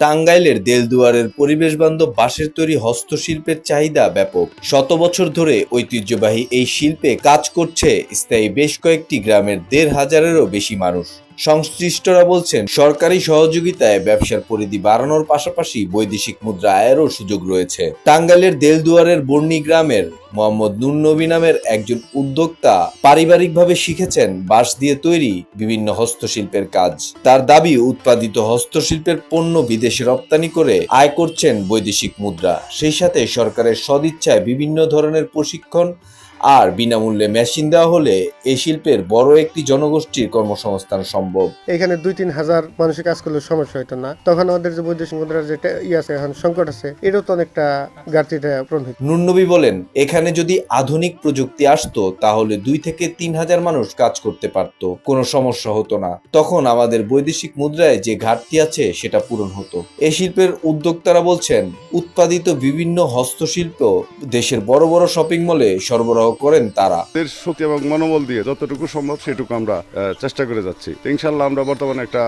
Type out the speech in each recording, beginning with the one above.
টাঙ্গাইলের দেলদুয়ারের পরিবেশ বান্ধব বাঁশের তৈরি হস্তশিল্পের চাহিদা ব্যাপক। শত বছর ধরে ঐতিহ্যবাহী এই শিল্পে কাজ করছে স্থায়ী বেশ কয়েকটি গ্রামের দেড় হাজারেরও বেশি মানুষ। সংশ্লিষ্টরা বলছেন, সরকারি সহযোগিতায় ব্যবসার পরিধি বাড়ানোর পাশাপাশি বৈদেশিক মুদ্রা আয়েরও সুযোগ রয়েছে। টাঙ্গাইলের দেলদুয়ারের বর্ণি গ্রামের মোহাম্মদ নুর নবী নামের একজন উদ্যোক্তা পারিবারিকভাবে শিখেছেন বাঁশ দিয়ে তৈরি বিভিন্ন হস্তশিল্পের কাজ। তার দাবি, উৎপাদিত হস্তশিল্পের পণ্য বিদেশে রপ্তানি করে আয় করছেন বৈদেশিক মুদ্রা। সেই সাথে সরকারের সদিচ্ছায় বিভিন্ন ধরনের প্রশিক্ষণ আর বিনামূল্যে মেশিন দেওয়া হলে এই শিল্পের বড় একটি জনগোষ্ঠীর কর্মসংস্থান সম্ভব। এখানে দুই তিন হাজার মানুষের কাজ করলে সমস্যা হইতো না। তখন আমাদের যে বৈদেশিক মুদ্রার যেটা ই আছে এখন সংকট আছে এটাও তো অনেকটা ঘাটতিটা পূরণ নুরনবী বলেন এখানে যদি আধুনিক প্রযুক্তি আসতো তাহলে দুই থেকে তিন হাজার মানুষ কাজ করতে পারত। কোনো সমস্যা হতো না। তখন আমাদের বৈদেশিক মুদ্রায় যে ঘাটতি আছে সেটা পূরণ হতো। এই শিল্পের উদ্যোক্তারা বলছেন উৎপাদিত বিভিন্ন হস্তশিল্প দেশের বড় বড় শপিং মলে সরবরাহ করেন তারা। শক্তি এবং মনোবল দিয়ে যতটুকু সম্ভব সেটুকু আমরা চেষ্টা করে যাচ্ছি। ইনশাল্লাহ আমরা বর্তমানে একটা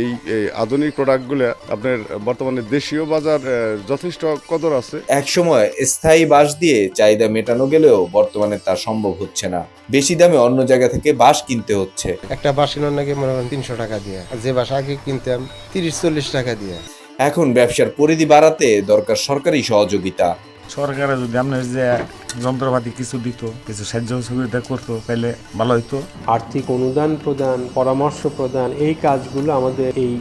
এই আধুনিক প্রোডাক্টগুলো আপনার বর্তমানে দেশীয় বাজার যথেষ্ট কদর আছে। একসময় স্থায়ী বাঁশ দিয়ে চাহিদা মেটানো গেলেও বর্তমানে তা সম্ভব হচ্ছে না। বেশি দামে অন্য জায়গা থেকে বাঁশ কিনতে হচ্ছে। একটা বাস কিনার নাকি মনে করেন তিনশো টাকা দিয়ে। আর যে বাসা আগে কিনতাম তিরিশ চল্লিশ টাকা দিয়ে। এখন ব্যবসার পরিধি বাড়াতে দরকার সরকারি সহযোগিতা। সরকারে যদি আপনার যে যন্ত্রপাতি কিছু দিত কিছু সাহায্য সুবিধা করতো তাহলে ভালো হইতো। আর্থিক অনুদান প্রদান পরামর্শ প্রদান এই কাজগুলো আমাদের এই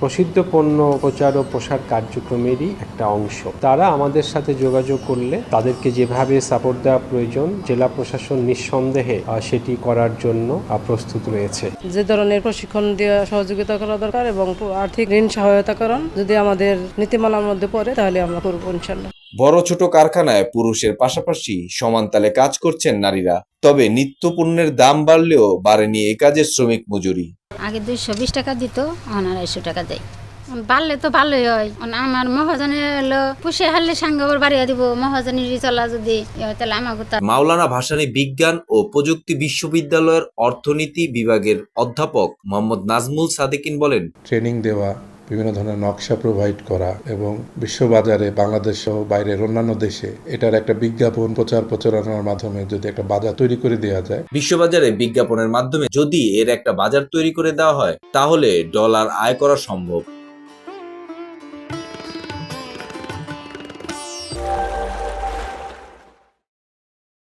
প্রসিদ্ধ পণ্য প্রচার ও প্রসার কার্যক্রমেরই একটা অংশ। তারা আমাদের সাথে যোগাযোগ করলে তাদেরকে যেভাবে সাপোর্ট দেওয়া প্রয়োজন জেলা প্রশাসন নিঃসন্দেহে সেটি করার জন্য প্রস্তুত রয়েছে। যে ধরনের প্রশিক্ষণ দেওয়া সহযোগিতা করা দরকার এবং আর্থিক ঋণ সহায়তা সহায়তাকরণ যদি আমাদের নীতিমালার মধ্যে পড়ে তাহলে আমরা করব ইনশাল্লাহ। বড় ছোট কারখানায় পুরুষের পাশাপাশি সমান তালে কাজ করছেন নারীরা। তবে নিত্য পণ্যের দাম বাড়লেও বাড়েনি এ কাজের শ্রমিক মজুরি। আগে দুইশো বিশ টাকা দিত এখন আড়াইশো টাকা দেয়। বাড়লে তো ভালোই হয়। আমার মহাজনে হলো পুষে হারলে সাঙ্গ বাড়িয়ে দিব। মহাজনের চলা যদি তাহলে আমাকে তা মাওলানা ভাসানী বিজ্ঞান ও প্রযুক্তি বিশ্ববিদ্যালয়ের অর্থনীতি বিভাগের অধ্যাপক মোহাম্মদ নাজমুল সাদেকিন বলেন ট্রেনিং দেওয়া বিভিন্ন ধরনের নকশা প্রোভাইড করা এবং বিশ্ববাজারে, বাংলাদেশ সহ বাইরের অন্যান্য দেশে এটার একটা বিজ্ঞাপন, প্রচার প্রচারণার মাধ্যমে যদি একটা বাজার তৈরি করে দেওয়া যায়। বিশ্ববাজারে বিজ্ঞাপনের মাধ্যমে যদি এর একটা বাজার তৈরি করে দেওয়া হয়, তাহলে ডলার আয় করা সম্ভব।